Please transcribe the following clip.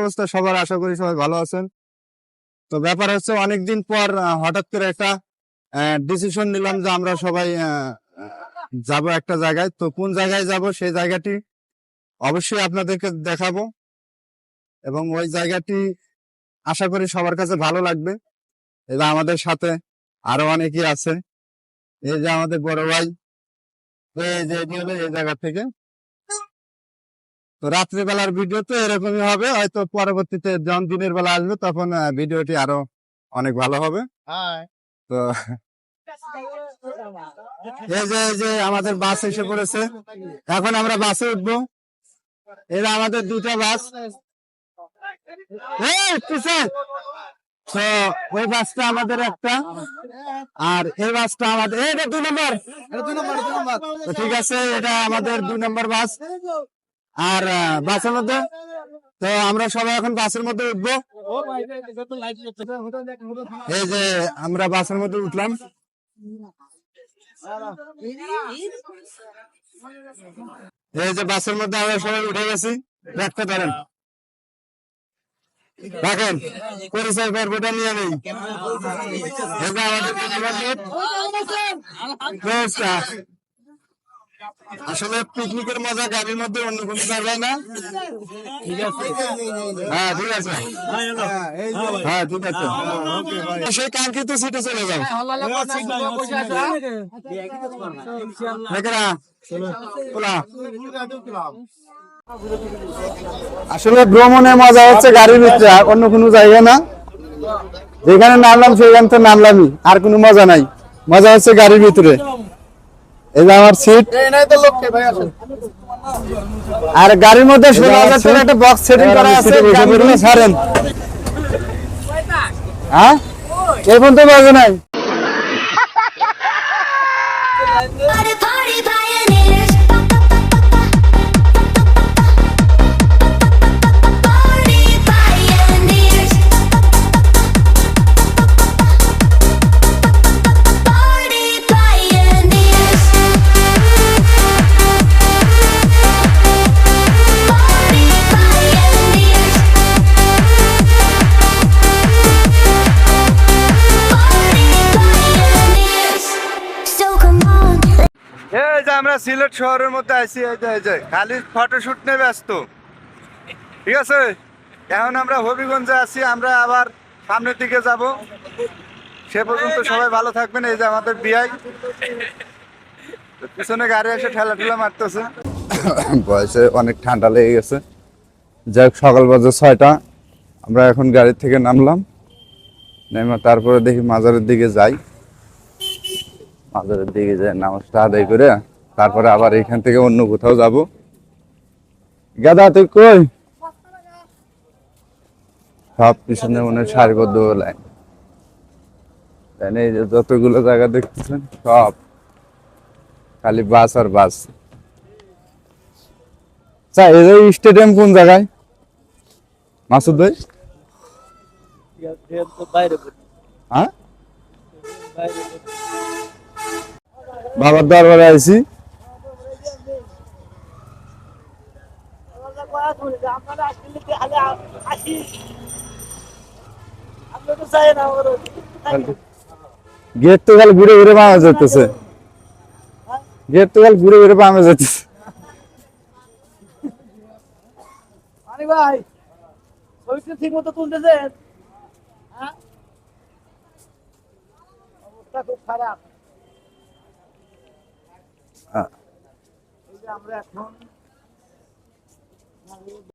অবস্থা, সবার আশা করি সবাই ভালো আছেন। তো ব্যাপার হচ্ছে অনেকদিন পর হঠাৎ করে একটা ডিসিশন নিলাম যে আমরা সবাই যাব একটা জায়গায়। তো কোন জায়গায় যাব সেই জায়গাটি অবশ্যই আপনাদেরকে দেখাবো এবং ওই জায়গাটি আশা করি সবার কাছে ভালো লাগবে। এবং আমাদের সাথে আরও অনেকেই আছে। এই যে আমাদের বড় ভাই, এই যে এই জায়গা থেকে। তো রাত্রিবেলার ভিডিও তো এরকমই হবে। হয়তো পরবর্তীতে যখন দিনের বেলা আসবে তখন ভিডিওটি আরও অনেক ভালো হবে। তো এই যে এই যে আমাদের বাস এসে পড়েছে। এখন আমরা বাসে উঠবো। এরা আমাদের দুটা বাস। এই, পিছে। তো ওই বাসটা আমাদের একটা। আর এই বাসটা আমাদের এটা দুই নম্বর। তো ঠিক আছে এটা আমাদের দুই নম্বর বাস। আর বাসের মধ্যে? তো আমরা সবাই এখন বাসের মধ্যে উঠবো। এই যে আমরা বাসের মধ্যে উঠলাম। এই যে বাসের মধ্যে আমরা সবাই উঠে গেছি। রাখতে পারেন। রাখেন। পরিচয় পর্বটা নিয়ে নেই। আসলে পিকনিকের মজা গাড়ির মধ্যে অন্য কোনো জায়গায় না? ঠিক আছে। হ্যাঁ ঠিক আছে। হ্যাঁ ঠিক আছে। সেই কাঙ্ক্ষিত সিটে চলে যাও। আসলে ভ্রমণের মজা হচ্ছে গাড়ির ভিতরে অন্য কোনো জায়গা না। যেখানে নামলাম সেখান থেকে নামলামই আর কোনো মজা নাই। মজা হচ্ছে গাড়ির ভিতরে। এই যে আমার সিট আর গাড়ির মধ্যে ষোলো হাজার টাকা একটা বক্স সেটিং করা আছে ছাড়েন। হ্যাঁ? এই পর্যন্ত বাজে নাই। এই যে আমরা সিলেট শহরের মধ্যে আছি এই যে এই যে খালি ফটোশুট নিয়ে ব্যস্ত। ঠিক আছে? এখন আমরা হবিগঞ্জে আছি আমরা আবার সামনের দিকে যাব। সে পর্যন্ত সবাই ভালো থাকবেন এই যে আমাদের বিআই। পিছনে গাড়ি এসে ঠেলা ঠেলা মারতেছে। বয়সে অনেক ঠান্ডা লেগে গেছে। যাই হোক সকাল বাজে ছয়টা। আমরা এখন গাড়ি থেকে নামলাম। নেমে তারপরে দেখি মাজারের দিকে যাই। মাজারের দিকে যাই নামাজটা আদায় করে তারপরে আবার এখান থেকে অন্য কোথাও যাব। গাদা তুই কই? সব পিছনে মনে হয় সারিবদ্ধ লাইন এই যে যতগুলো জায়গা দেখতেছেন সব। খালি বাস আর বাস আচ্ছা এই যে স্টেডিয়াম কোন জায়গায়? মাসুদ ভাই? হ্যাঁ? বাবার দরবারে আইছি। গেট তো খালি ঘুরে ঘুরে পাওয়া যেতেছে গেট তো খালি ঘুরে ঘুরে পাওয়া যেতেছে ছবিটা ঠিক মতো তুলতেছেন? হ্যাঁ? অবস্থা খুব খারাপ। আমরা এখন